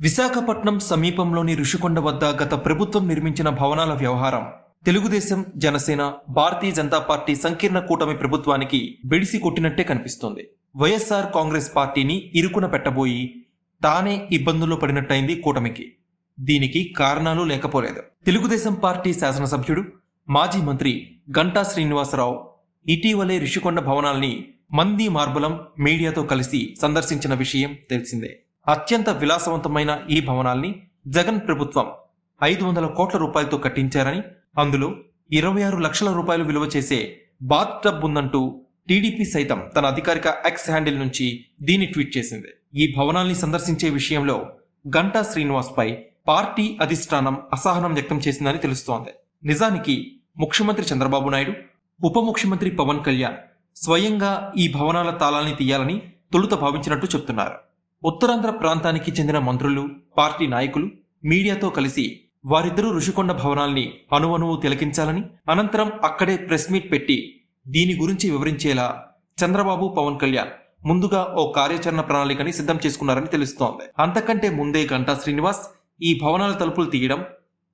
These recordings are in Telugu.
విశాఖపట్నం సమీపంలోని ఋషికొండ వద్ద గత ప్రభుత్వం నిర్మించిన భవనాల వ్యవహారం. తెలుగుదేశం జనసేన భారతీయ జనతా పార్టీ సంకీర్ణ కూటమి ప్రభుత్వానికి బెడిసి కొట్టినట్టే కనిపిస్తోంది. వైఎస్ఆర్ కాంగ్రెస్ పార్టీని ఇరుకున పెట్టబోయి తానే ఇబ్బందుల్లో పడినట్టయింది కూటమికి. దీనికి కారణాలు లేకపోలేదు. తెలుగుదేశం పార్టీ శాసనసభ్యుడు మాజీ మంత్రి గంటా శ్రీనివాసరావు ఇటీవలే రిషికొండ భవనాల్ని మంది మార్బలం మీడియాతో కలిసి సందర్శించిన విషయం తెలిసిందే. అత్యంత విలాసవంతమైన ఈ భవనాల్ని జగన్ ప్రభుత్వం ఐదు వందల కోట్ల రూపాయలతో కట్టించారని అందులో ఇరవై ఆరు లక్షల రూపాయలు విలువ చేసే బాత్ టబ్ ఉందంటూ టీడీపీ సైతం తన అధికారిక ఎక్స్ హ్యాండిల్ నుంచి దీన్ని ట్వీట్ చేసింది. ఈ భవనాల్ని సందర్శించే విషయంలో గంటా శ్రీనివాస్ పై పార్టీ అధిష్టానం అసహనం వ్యక్తం చేసిందని తెలుస్తోంది. నిజానికి ముఖ్యమంత్రి చంద్రబాబు నాయుడు ఉప ముఖ్యమంత్రి పవన్ కళ్యాణ్ స్వయంగా ఈ భవనాల తాళాల్ని తీయాలని తొలుత భావించినట్టు చెప్తున్నారు. ఉత్తరాంధ్ర ప్రాంతానికి చెందిన మంత్రులు పార్టీ నాయకులు మీడియాతో కలిసి వారిద్దరూ ఋషికొండ భవనాల్ని అణువణువు తిలకించాలని అనంతరం అక్కడే ప్రెస్ మీట్ పెట్టి దీని గురించి వివరించేలా చంద్రబాబు పవన్ కళ్యాణ్ ముందుగా ఓ కార్యాచరణ ప్రణాళికని సిద్ధం చేసుకున్నారని తెలుస్తోంది. అంతకంటే ముందే గంటా శ్రీనివాస్ ఈ భవనాల తలుపులు తీయడం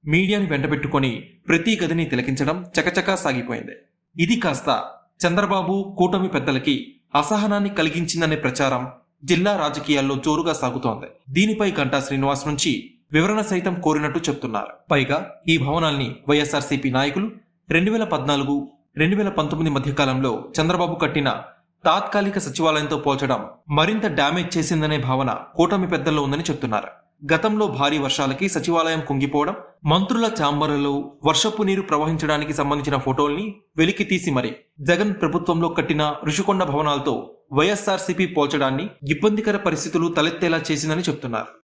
మీడియాని వెంటబెట్టుకొని ప్రతి గదిని తిలకించడం చకచకా సాగిపోయింది. ఇది కాస్త చంద్రబాబు కూటమి పెద్దలకి అసహనాన్ని కలిగించిందనే ప్రచారం జిల్లా రాజకీయాల్లో జోరుగా సాగుతోంది. దీనిపై గంటా శ్రీనివాస్ నుంచి వివరణ సైతం కోరినట్టు చెప్తున్నారు. పైగా ఈ భవనాల్ని వైఎస్ఆర్సీపీ నాయకులు రెండు వేల పద్నాలుగు రెండు వేల పంతొమ్మిది మధ్యకాలంలో చంద్రబాబు కట్టిన తాత్కాలిక సచివాలయంతో పోల్చడం మరింత డ్యామేజ్ చేసిందనే భావన కూటమి పెద్దల్లో ఉందని చెప్తున్నారు. గతంలో భారీ వర్షాలకి సచివాలయం కుంగిపోవడం మంత్రుల చాంబర్లలో వర్షపు నీరు ప్రవహించడానికి సంబంధించిన ఫోటోల్ని వెలికి తీసి మరి జగన్ ప్రభుత్వంలో కట్టిన ఋషికొండ భవనాలతో వైఎస్ఆర్సీపీ పోల్చడాన్ని ఇబ్బందికర పరిస్థితులు తలెత్తేలా చేసిందని చెప్తున్నారు.